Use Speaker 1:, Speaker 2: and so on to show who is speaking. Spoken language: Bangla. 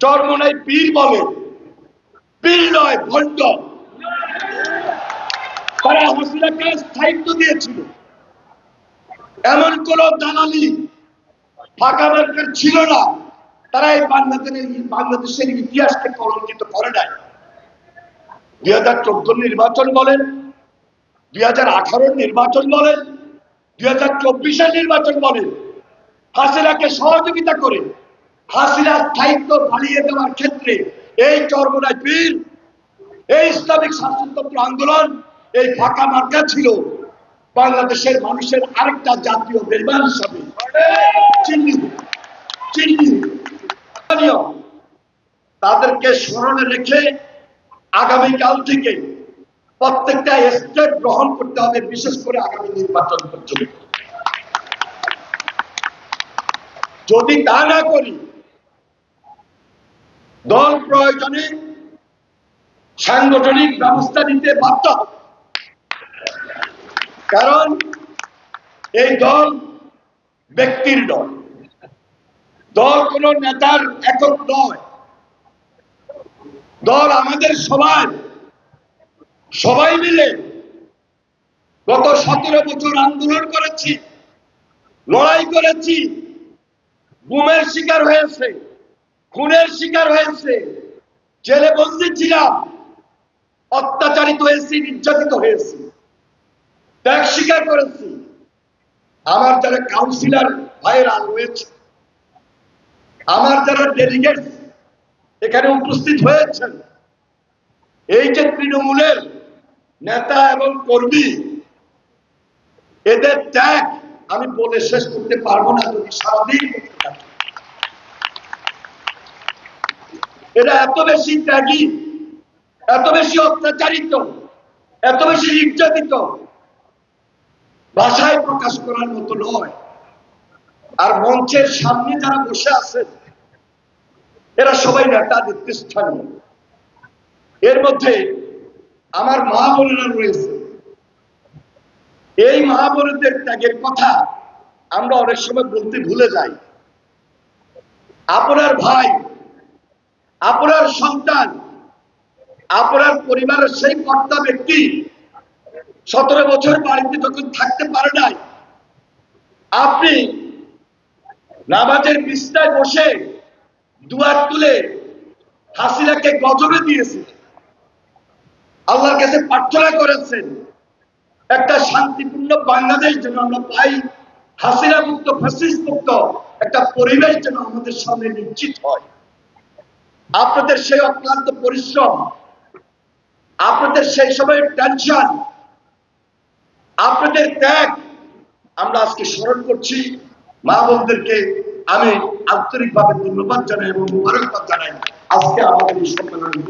Speaker 1: চরমনাই পীর বলে। পীর নয়, ভণ্ড। তারা হাসিনাকে স্থায়িত্ব দিয়েছিল। এমন কোন দালালি ফাঁকা মার্কেট ছিল না। তারা এই বাংলাদেশের বাংলাদেশের ইতিহাসকে কলঙ্কিত করে নাই। দুই হাজার চোদ্দ নির্বাচন বলেন, দুই হাজার আঠারোর নির্বাচন বলেন, দুই হাজার চব্বিশের নির্বাচন বলেন। হাসিনাকে সহযোগিতা করে হাসিনা স্থায়িত্ব বাড়িয়ে দেওয়ার ক্ষেত্রে এই চর্মনায় পীর এই ইসলামিক শাসনতন্ত্র আন্দোলন এই ফাঁকা মার্কা ছিল বাংলাদেশের মানুষের আরেকটা জাতীয় বেমান হিসাবে। তাদেরকে স্মরণে রেখে আগামীকাল থেকে প্রত্যেকটা স্টেট গ্রহণ করতে হবে, বিশেষ করে আগামী নির্বাচন পর্যন্ত যদি তা না করি দল প্রয়োজনে সাংগঠনিক ব্যবস্থা নিতে বাধ্য কারণ এই দল ব্যক্তির দল। দল কোন নেতার একক নয়। দল আমাদের সবাই। সবাই মিলে গত সতেরো বছর আন্দোলন করেছি, লড়াই করেছি, গুমের শিকার হয়েছে। খুনের শিকার হয়েছে। জেলে বন্দি ছিলাম। অত্যাচারিত হয়েছি নির্যাতিত হয়েছি। ত্যাগ স্বীকার করেছি। আমার যারা কাউন্সিলর ভাইয়েরা রয়েছে, আমার যারা ডেলিগেট এখানে উপস্থিত হয়েছেন, এই যে তৃণমূলের নেতা এবং কর্মী, এদের ত্যাগ আমি বলে শেষ করতে পারব না, যদি সারাদিন করতে থাকি। এরা এত বেশি ত্যাগী, এত বেশি অত্যাচারিত, এত বেশি নির্যাতিত ভাষায় প্রকাশ করার মতো নয়। আর মঞ্চের সামনে যারা বসে আছেন, এরা সবাই নেতা নেতৃস্থানীয় এর মধ্যে আমার মা রয়েছে। এই মা ত্যাগের কথা আমরা অনেক সময় বলতে ভুলে যাই। আপনার ভাই আপনার সন্তান, আপনার পরিবারের সেই কর্তা ব্যক্তি সতেরো বছর বাড়িতে যখন থাকতে পারে নাই। আপনি নামাজের বিছনায় বসে দুয়ার তুলে হাসিনাকে গজবে দিয়েছিলেন আল্লাহর কাছে প্রার্থনা করেছেন, একটা শান্তিপূর্ণ বাংলাদেশ যেন আমরা পাই হাসিনা মুক্ত ফ্যাসিস মুক্ত একটা পরিবেশ যেন আমাদের সামনে নিশ্চিত হয়। আপনাদের সেই অক্লান্ত পরিশ্রম, আপনাদের সেই সময়ের টেনশন আপনাদের ত্যাগ আমরা আজকে স্মরণ করছি। মা বোনদেরকে আমি আন্তরিকভাবে ধন্যবাদ জানাই এবং মুবারকবাদ জানাই। আজকে আমাদের এই সম্মেলনে